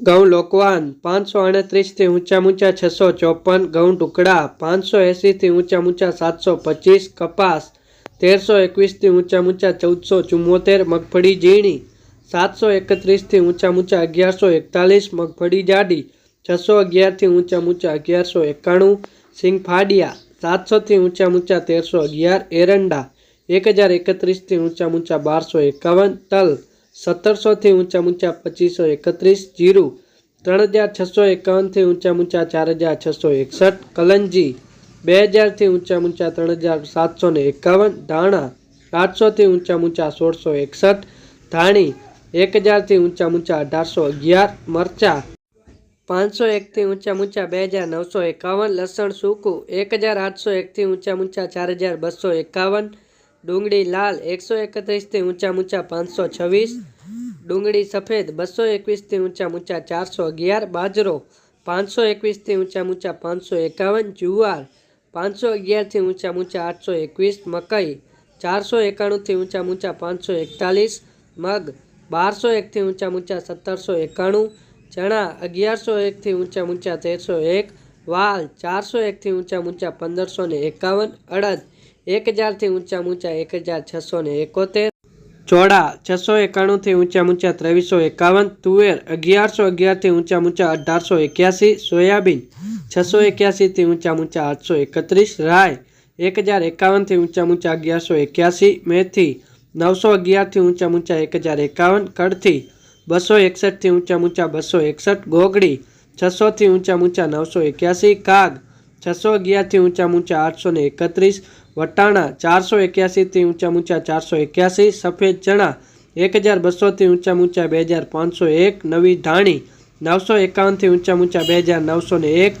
ઘઉં લોકવાન પાંચસો આડત્રીસથી ઊંચા ઊંચા છસો ચોપન ઘઉં ટુકડા પાંચસો એંસીથી ઊંચા ઊંચા સાતસો પચીસ, કપાસ તેરસો એકવીસથી ઊંચા ઊંચા ચૌદસો ચુમ્મોતેર, મગફળી ઝીણી સાતસો એકત્રીસથી ઊંચા ઊંચા અગિયારસો એકતાલીસ, મગફળી જાડી છસો અગિયારથી ઊંચા ઊંચા અગિયારસો એકાણું સિંગફાડિયા સાતસોથી ઊંચા ઊંચા તેરસો અગિયાર, એરંડા એક હજાર એકત્રીસથી ઊંચા ઊંચા બારસો એકાવન, તલ સત્તરસોથી ઊંચા ઊંચા પચીસો એકત્રીસ જીરું ત્રણ હજાર છસો એકાવનથી ઊંચા ઊંચા ચાર હજાર છસો એકસઠ કલંજી બે હજારથી ઊંચા ઊંચા ત્રણ હજાર સાતસો ને એકાવન ધાણા આઠસોથી ઊંચા ઊંચા સોળસો એકસઠ ધાણી એક હજારથી ઊંચા ઊંચા અઢારસો અગિયાર મરચાં પાંચસો એકથી ઊંચા ઊંચા બે હજાર નવસો એકાવન લસણ સૂકું એક હજાર આઠસો એકથી ઊંચા ઊંચા ચાર હજાર બસો એકાવન ડુંગળી લાલ એકસો એકત્રીસથી ઊંચા ઊંચા પાંચસો છવ્વીસ ડુંગળી સફેદ બસો એકવીસથી ઊંચા ઊંચા ચારસો અગિયાર બાજરો પાંચસો એકવીસથી ઊંચા ઊંચા પાંચસો એકાવન જુવાર પાંચસો અગિયારથી ઊંચા ઊંચા આઠસો એકવીસ મકઈ ચારસો એકાણુંથી ઊંચા ઊંચા પાંચસો એકતાલીસ મગ બારસો એકથી ઊંચા ઊંચા સત્તરસો એકાણું ચણા અગિયારસો એકથી ઊંચા ઊંચા તેરસો એક વાલ ચારસો એકથી ઊંચા ઊંચા પંદરસો ને એકાવન અડદ એક હજારથી ઊંચા ઊંચા એક હજાર છસો ને એકોતેર ચોળા છસો એકાણુંથી ઊંચા ઊંચા ત્રેવીસો એકાવન તુવેર અગિયારસો અગિયારથી ઊંચા ઊંચા અઢારસો એક્યાસી સોયાબીન છસો એક્યાસીથી ઊંચા ઊંચા આઠસો એકત્રીસ રાય એક હજાર એકાવનથી ઊંચા ઊંચા અગિયારસો એક્યાસી મેથી નવસો અગિયારથી ઊંચા ઊંચા એક હજાર એકાવન કડથી બસો એકસઠથી ઊંચા ઊંચા બસો એકસઠ ગોગડી છસોથી ઊંચા ઊંચા નવસો એક્યાસી કાગ છસો અગિયારથી ઊંચા ઊંચા આઠસો ને એકત્રીસ વટાણા ચારસો એક્યાસીથી ઊંચા ઊંચા ચારસો એક્યાસી, સફેદ ચણા એક હજાર બસોથી ઊંચા ઊંચા બે હજાર પાંચસો એક, નવી ધાણી નવસો એકાવનથી ઊંચા ઊંચા બે હજાર નવસો ને એક